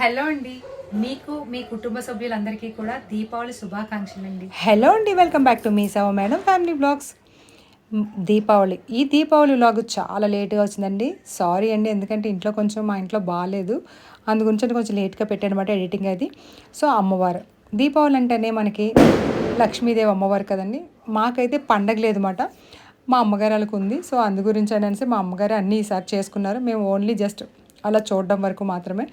Hello అండి. మీకు మీ కుటుంబ సభ్యులందరికీ కూడా దీపావళి శుభాకాంక్షలు అండి హలో అండి వెల్కమ్ బ్యాక్ టు మీ సవ మేడం ఫ్యామిలీ బ్లాగ్స్. దీపావళి. ఈ దీపావళి లాగు చాలా లేట్గా వచ్చిందండి. సారీ అండి ఎందుకంటే ఇంట్లో కొంచెం మా ఇంట్లో బాగాలేదు. అందు గురించి కొంచెం లేట్గా పెట్టానమాట ఎడిటింగ్ అది. సో అమ్మవారు. దీపావళి అంటేనే మనకి లక్ష్మీదేవి అమ్మవారు కదండి. మాకైతే పండగ లేదన్నమాట. మా అమ్మగారు వాళ్ళకు ఉంది. సో అందు గురించి అనేసి మా అమ్మగారు అన్నీ ఈసారి చేసుకున్నారు. మేము ఓన్లీ జస్ట్ అలా చూడడం వరకు మాత్రమే.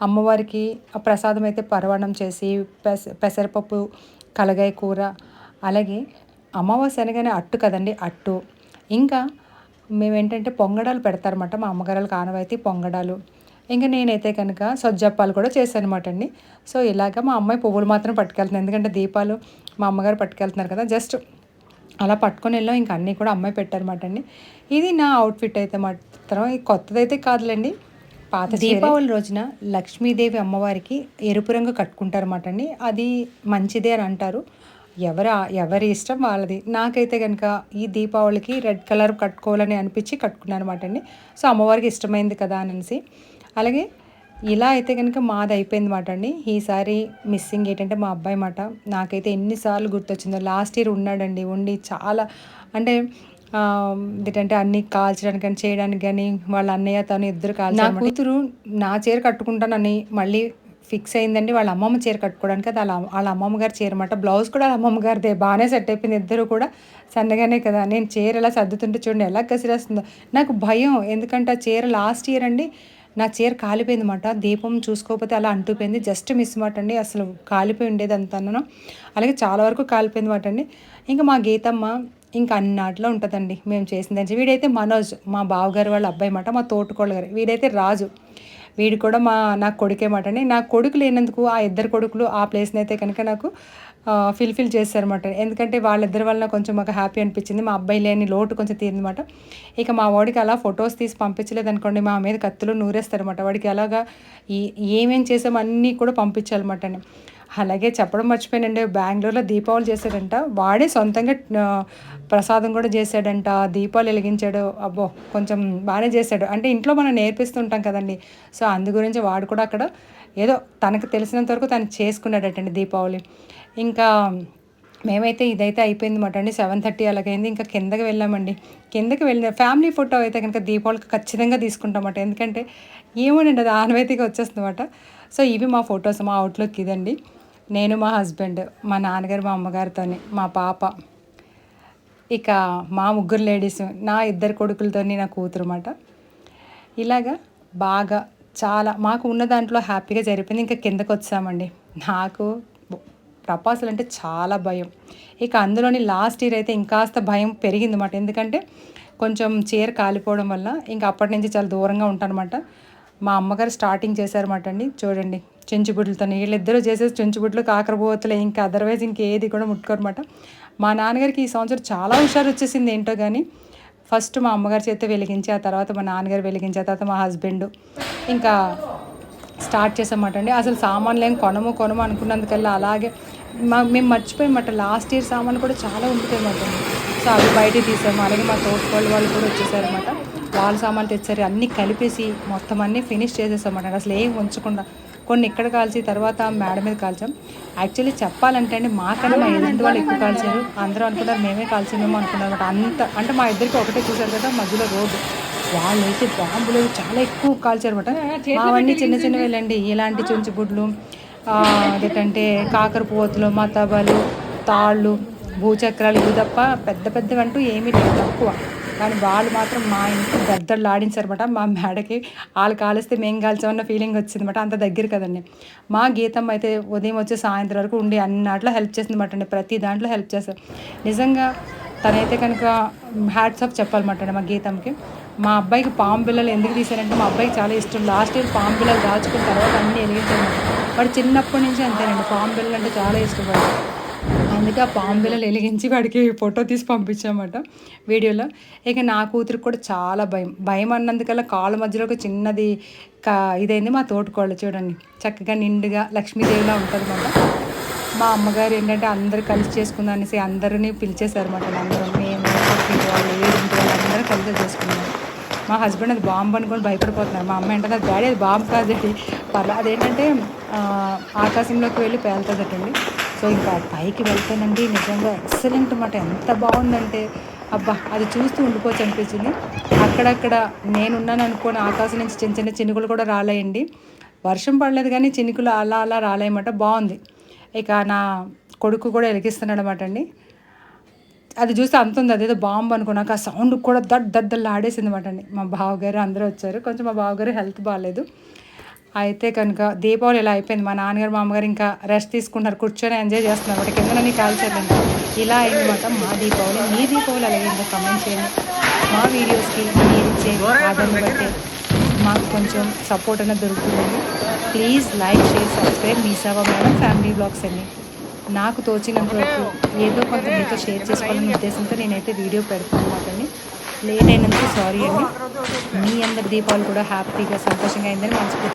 అమ్మవారికి ఆ ప్రసాదం అయితే పరవణం చేసి పెస పెసరపప్పు కలగాయ కూర అలాగే అమావాస్య అనగానే అట్టు కదండి అట్టు. ఇంకా మేమేంటంటే పొంగడాలు పెడతారన్నమాట మా అమ్మగారు కానవైతే పొంగడాలు. ఇంకా నేనైతే కనుక సొజ్జప్పాలు కూడా చేశాను అనమాట అండి. సో ఇలాగ మా అమ్మాయి పువ్వులు మాత్రం పట్టుకెళ్తుంది. ఎందుకంటే దీపాలు మా అమ్మగారు పట్టుకెళ్తున్నారు కదా జస్ట్ అలా పట్టుకొని వెళ్ళాం ఇంకా అన్నీ కూడా అమ్మాయి పెట్టారన్నమాట అండి. ఇది నా అవుట్ఫిట్ అయితే మాత్రం ఇది కొత్తదైతే కాదులేండి. పాత దీపావళి రోజున లక్ష్మీదేవి అమ్మవారికి ఎరుపు రంగు కట్టుకుంటారన్నమాట అండి. అది మంచిదే అని అంటారు. ఎవరు ఎవరి ఇష్టం వాళ్ళది. నాకైతే కనుక ఈ దీపావళికి రెడ్ కలర్ కట్టుకోవాలని అనిపించి కట్టుకున్నాను అనమాట అండి. సో అమ్మవారికి ఇష్టమైంది కదా అనేసి. అలాగే ఇలా అయితే కనుక మాది అయిపోయింది మాట అండి. ఈసారి మిస్సింగ్ ఏంటంటే మా అబ్బాయి మాట. నాకైతే ఎన్నిసార్లు గుర్తొచ్చిందో లాస్ట్ ఇయర్ ఉన్నాడండి ఉండి చాలా అంటే ఏంటంటే అన్ని కాల్చడానికి కానీ చేయడానికి కానీ వాళ్ళ అన్నయ్య తను ఇద్దరు కాల్చారు నా కూతురు నా చీర కట్టుకుంటానని మళ్ళీ ఫిక్స్ అయిందండి. వాళ్ళ అమ్మమ్మ చీర కట్టుకోవడానికి అది వాళ్ళ వాళ్ళ అమ్మమ్మ గారు చీర అనమాట బ్లౌజ్ కూడా వాళ్ళ అమ్మమ్మ గారిదే. బాగానే సెట్ అయిపోయింది. ఇద్దరు కూడా సన్నగానే కదా. నేను చీర ఎలా సర్దుతుంటే చూడండి ఎలా కసిరేస్తుందో. నాకు భయం. ఎందుకంటే ఆ చీర లాస్ట్ ఇయర్ అండి నా చీర కాలిపోయింది అనమాట దీపం చూసుకోకపోతే అలా అంటుపోయింది జస్ట్ మిస్ మాట అండి. అసలు కాలిపోయి ఉండేది అంతాను అలాగే చాలా వరకు కాలిపోయింది మాట అండి. ఇంకా మా గీతమ్మ ఇంకా అన్నాట్లో ఉంటుందండి. మేము చేసిందని వీడైతే మనోజ్ మా బావగారు వాళ్ళ అబ్బాయి మాట మా తోటకోళ్ళ గారు వీడైతే రాజు. వీడు కూడా మా నా కొడుకే మాట అండి. నా కొడుకు లేనందుకు ఆ ఇద్దరు కొడుకులు ఆ ప్లేస్ని అయితే కనుక నాకు ఫిల్ఫిల్ చేశారన్నమాట. ఎందుకంటే వాళ్ళిద్దరి వల్ల కొంచెం మాకు హ్యాపీ అనిపించింది. మా అబ్బాయి లేని లోటు కొంచెం తీరిందన్నమాట. ఇక మా వాడికి అలా ఫొటోస్ తీసి పంపించలేదు అనుకోండి మా మీద కత్తులు నూరేస్తారన్నమాట. వాడికి అలాగా ఏమేం చేసామో అన్నీ కూడా పంపించాలన్నమాట అండి. అలాగే చెప్పడం మర్చిపోయానండి. బెంగళూరులో దీపావళి చేశాడంట. వాడే సొంతంగా ప్రసాదం కూడా చేశాడంట. దీపాలు వెలిగించాడు. అబ్బో కొంచెం బాగానే చేశాడు. అంటే ఇంట్లో మనం నేర్పిస్తుంటాం కదండి. సో అందు గురించి వాడు కూడా అక్కడ ఏదో తనకు తెలిసినంత వరకు తను చేసుకున్నాడటండి దీపావళి. ఇంకా మేమైతే ఇదైతే అయిపోయింది మాట అండి. సెవెన్ థర్టీ అలాగైంది. ఇంకా కిందకి వెళ్ళామండి. కిందకి వెళ్ళిన ఫ్యామిలీ ఫోటో అయితే కనుక దీపావళికి ఖచ్చితంగా తీసుకుంటామట. ఎందుకంటే ఏమోనండి అది ఆనవాయితీగా వచ్చేస్తుందన్నమాట. సో ఇవి మా ఫొటోస్ మా అవుట్లుక్ ఇదండి. నేను మా హస్బెండ్ మా నాన్నగారు మా అమ్మగారితోని మా పాప ఇక మా ముగ్గురు లేడీస్ నా ఇద్దరు కొడుకులతోని నా కూతురు అన్నమాట ఇలాగా బాగా చాలా మాకు ఉన్న దాంట్లో హ్యాపీగా జరిపింది. ఇంకా కిందకు వచ్చామండి నాకు ప్రపాసులు అంటే చాలా భయం. ఇక అందులోని లాస్ట్ ఇయర్ అయితే ఇంకాస్త భయం పెరిగిందన్నమాట. ఎందుకంటే కొంచెం చీర కాలిపోవడం వల్ల ఇంకా అప్పటి నుంచి చాలా దూరంగా ఉంటానమాట మా అమ్మగారు స్టార్టింగ్ చేశారన్నమాట అండి. చూడండి చెంచుబుడ్లతో వీళ్ళిద్దరూ చేసేసి చెంచుబుడ్లు కాకరపోతలే ఇంకా అదర్వైజ్ ఇంకేది కూడా ముట్టుకోరమాట మా నాన్నగారికి ఈ సంవత్సరం చాలా హుషారు వచ్చేసింది ఏంటో కానీ ఫస్ట్ మా అమ్మగారి చేత వెలిగించి ఆ తర్వాత మా నాన్నగారు వెలిగించి ఆ తర్వాత మా హస్బెండ్ ఇంకా స్టార్ట్ చేసామాట అండి. అసలు సామాన్లు ఏం కొనము కొనము అనుకున్నందుకల్లా అలాగే మా మేము మర్చిపోయామట లాస్ట్ ఇయర్ సామాన్లు కూడా చాలా ఉండిపోయామాట సో అవి బయటికి తీసాము. అలాగే మా తోటకోళ్ళు వాళ్ళు కూడా వచ్చేసారన్నమాట. వాళ్ళ సామాన్లు తెచ్చారు అన్నీ కలిపేసి మొత్తం అన్నీ ఫినిష్ చేసేసామట అసలు ఏం ఉంచకుండా. కొన్ని ఇక్కడ కాల్చి తర్వాత మేడ మీద కాల్చాం. యాక్చువల్లీ చెప్పాలంటే అండి మాకన్నా మా ఎదుటి వాళ్ళు ఎక్కువ కాల్చారు. అందరూ అనుకున్నారు మేమే కాల్చామేమో అనుకున్నారు. అనమాట అంత అంటే మా ఇద్దరికి ఒకటే చూసారు కదా మధ్యలో రోడ్డు. వాళ్ళైతే బాంబులు అవి చాలా ఎక్కువ కాల్చారు అనమాట అవన్నీ చిన్న చిన్న వెళ్ళండి ఇలాంటి చుంచుబుడ్లు అదేంటంటే కాకర పోతులు మతాబాలు తాళ్ళు భూచక్రాలు ఇవి తప్ప పెద్ద పెద్దవి అంటూ ఏమీ లేదు తక్కువ. కానీ వాళ్ళు మాత్రం మా ఇంట్లో దద్దళ్ళు ఆడించారనమాట మా మేడకి వాళ్ళు కాలిస్తే మేము కాల్చామన్న ఫీలింగ్ వచ్చిందన్నమాట. అంత దగ్గర కదండి. మా గీతం అయితే ఉదయం వచ్చి సాయంత్రం వరకు ఉండి అన్నట్లో హెల్ప్ చేసిందన్నమాట అండి. ప్రతి దాంట్లో హెల్ప్ చేస్తారు నిజంగా తనైతే కనుక హ్యాట్స్ ఆఫ్ చెప్పాలన్నమాట మా గీతంకి మా అబ్బాయికి పాము పిల్లలు ఎందుకు తీశారంటే మా అబ్బాయికి చాలా ఇష్టం. లాస్ట్ ఇయర్ పాము పిల్లలు దాచుకున్న తర్వాత అన్నీ వెలిగించాను వాడు చిన్నప్పటి నుంచి అంతేనండి. పాము పిల్లలు అంటే చాలా ఇష్టం అందుకే ఆ పిల్లలు వెలిగించి వాడికి ఫోటో తీసి పంపించామట వీడియోలో. ఇక నా కూతురికి కూడా చాలా భయం. భయం అన్నందుకల్లా కాళ్ళ మధ్యలో ఒక చిన్నది కా ఇదైంది మా తోటకోళ్ళు చూడండి. చక్కగా నిండుగా లక్ష్మీదేవిలా ఉంటుంది మా అమ్మగారు ఏంటంటే అందరు కలిసి చేసుకుందాం అనేసి అందరినీ పిలిచేశారు అనమాట అందరం మేము వాళ్ళు ఏడింటి వాళ్ళు అందరూ కలిసి చేసుకున్నాం మా హస్బెండ్ అది బాంబు అనుకొని భయపడిపోతున్నారు. మా అమ్మ ఏంటంటే అది డాడీ అది బాంబు కాదండి పర్లా అదేంటంటే ఆ, ఆకాశంలోకి వెళ్ళి పేలుతుందటండి. సో ఇంకా పైకి వెళ్తానండి. నిజంగా ఎక్సలెంట్ అన్నమాట. ఎంత బాగుందంటే అబ్బా అది చూస్తూ ఉండిపోవచ్చు అనిపించింది. అక్కడక్కడ నేనున్నాను అనుకోని ఆకాశం నుంచి చిన్న చిన్న చినుకులు కూడా రాలేయండి. వర్షం పడలేదు కానీ చినుకులు అలా అలా రాలేయమాట బాగుంది. ఇక నా కొడుకు కూడా వెలిగిస్తున్నాడు అనమాట అండి. అది చూస్తే అంత ఉంది. అదేదో బాంబు అనుకున్నాక ఆ సౌండ్ కూడా దడ్ దద్దల్లా ఆడేసింది అనమాట అండి. మా బావగారు అందరూ వచ్చారు. కొంచెం మా బావగారు హెల్త్ బాగాలేదు. అయితే కనుక దీపావళి ఇలా అయిపోయింది? మా నాన్నగారు మామగారు ఇంకా రెస్ట్ తీసుకుంటున్నారు. కూర్చొని ఎంజాయ్ చేస్తున్నారు. వాటి కింద కాల్చారండి ఇలా అయిందన్నమాట మా దీపావళి. మీ దీపావళి అలాగే కమెంట్ చేయండి. మా వీడియోస్కి మీరు ఇచ్చే ఆదరణ బట్టి మాకు కొంచెం సపోర్ట్ అనేది దొరుకుతుందండి ప్లీజ్ లైక్ షేర్ సబ్స్క్రైబ్ మీ సేవ మేడం ఫ్యామిలీ బ్లాగ్స్ అన్ని నాకు తోచినంత వరకు ఏదో కొంత మీతో షేర్ చేసుకోవాలనే ఉద్దేశంతో నేనైతే వీడియో పెడుతున్నాను లేట్ అయినందుకు సారీ అండి. మీ అందరి దీపావళి కూడా హ్యాపీగా సంతోషంగా అయిందని మనస్ఫూర్తి